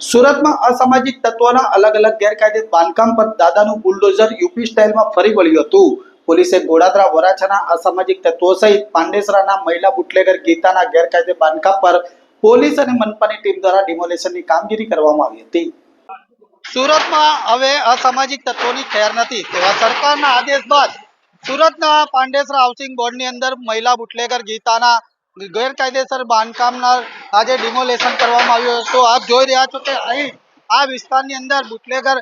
સુરતમાં અસામાજિક તત્વોના અલગ અલગ ગેરકાયદે બાંધકામ પર દાદાનું બુલડોઝર યુપી સ્ટાઇલમાં ફરી વળ્યું હતું. પોલીસે ગોડાદરા વરાછાના અસામાજિક તત્વો સહિત પાંડેસરાના મહિલા બુટલેગર ગીતાના ગેરકાયદે બાંધકામ પર પોલીસ અને મનપાની ટીમ દ્વારા ડિમોલેશનની કામગીરી કરવામાં આવી હતી. સુરતમાં હવે અસામાજિક તત્વોની ખેર નથી તેવા સરકારના આદેશ બાદ સુરતના પાંડેસરા હાઉસિંગ બોર્ડની અંદર મહિલા બુટલેગર ગીતાના ગેરકાયદેસર બાંધકામના આજે ડિમોલેશન કરવામાં આવ્યું હતું. આપ જોઈ રહ્યા છો કે અહીં આ વિસ્તારની અંદર બુટલેગર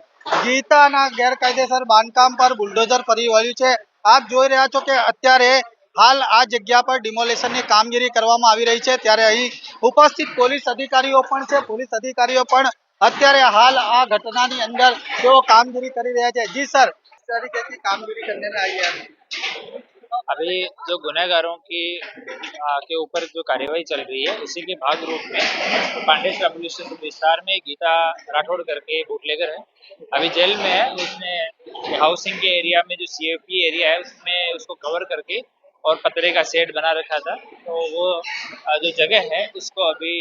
ગીતાના ગેરકાયદેસર બાંધકામ પર બુલડોઝર ફરી વળ્યું છે. આપ જોઈ રહ્યા છો કે અત્યારે હાલ આ જગ્યા પર ડિમોલેશનની કામગીરી કરવામાં આવી રહી છે. ત્યારે અહીં ઉપસ્થિત પોલીસ અધિકારીઓ પણ છે. પોલીસ અધિકારીઓ પણ અત્યારે હાલ આ ઘટનાની અંદર તેઓ કામગીરી કરી રહ્યા છે. જી, સર. તરીકેથી કામગીરી કરીને આવી રહ્યા अभी जो गुनहगारों की आ, के ऊपर जो कार्यवाही चल रही है इसी के भाग रूप में पांडेसरा पुलिस विस्तार में गीता राठौड़ करके बूटलेगर है। अभी जेल में है उसने हाउसिंग के एरिया में जो सीएफपी एरिया है उसमें उसको कवर करके और पतरे का सेट बना रखा था। तो वो जो जगह है उसको अभी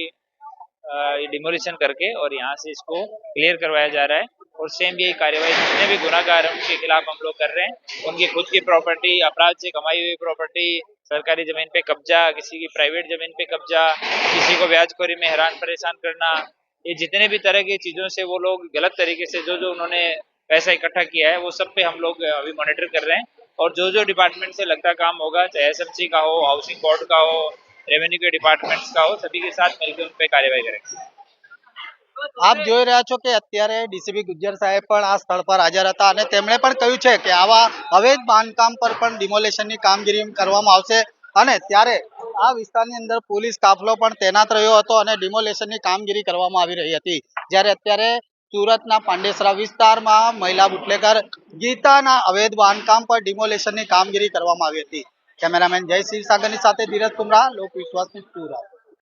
डिमोलिशन करके और यहाँ से इसको क्लियर करवाया जा रहा है। और सेम यही कार्यवाही जितने भी गुनागार हैं, उनके खिलाफ हम लोग कर रहे हैं। उनकी खुद की प्रॉपर्टी अपराध से कमाई हुई प्रॉपर्टी सरकारी ज़मीन पे कब्जा, किसी की प्राइवेट ज़मीन पे कब्जा, किसी को ब्याजखोरी में हैरान परेशान करना, ये जितने भी तरह की चीज़ों से वो लोग गलत तरीके से जो जो उन्होंने पैसा इकट्ठा किया है, वो सब पे हम लोग अभी मॉनिटर कर रहे हैं। और जो जो डिपार्टमेंट से लगता काम होगा, चाहे एसएमसी का हो हाउसिंग बोर्ड का हो रेवेन्यू के डिपार्टमेंट्स का हो, सभी के साथ मिलकर उन पे कार्यवाही करेंगे। આપ જોઈ રહ્યા છો કે અત્યારે ડીસીપી ગુજ્જર સાહેબ પણ આ સ્થળ પર હાજર હતા અને તેમણે પણ કહ્યું છે કે આવા અવૈધ બાંધકામ પર પણ ડિમોલેશનની કામગીરી કરવામાં આવશે. અને ત્યારે આ વિસ્તારની અંદર પોલીસ કાફલો પણ તૈનાત રહ્યો હતો અને ડિમોલેશનની કામગીરી કરવામાં આવી રહી હતી. જ્યારે અત્યારે સુરતના પાંડેસરા વિસ્તારમાં મહિલા બુટલેકર ગીતાના અવૈધ બાંધકામ પર ડિમોલેશનની કામગીરી કરવામાં આવી હતી. કેમેરામેન જય સિંહ સાગરની સાથે ધીરજ કુમરા લોક વિશ્વાસની સુરત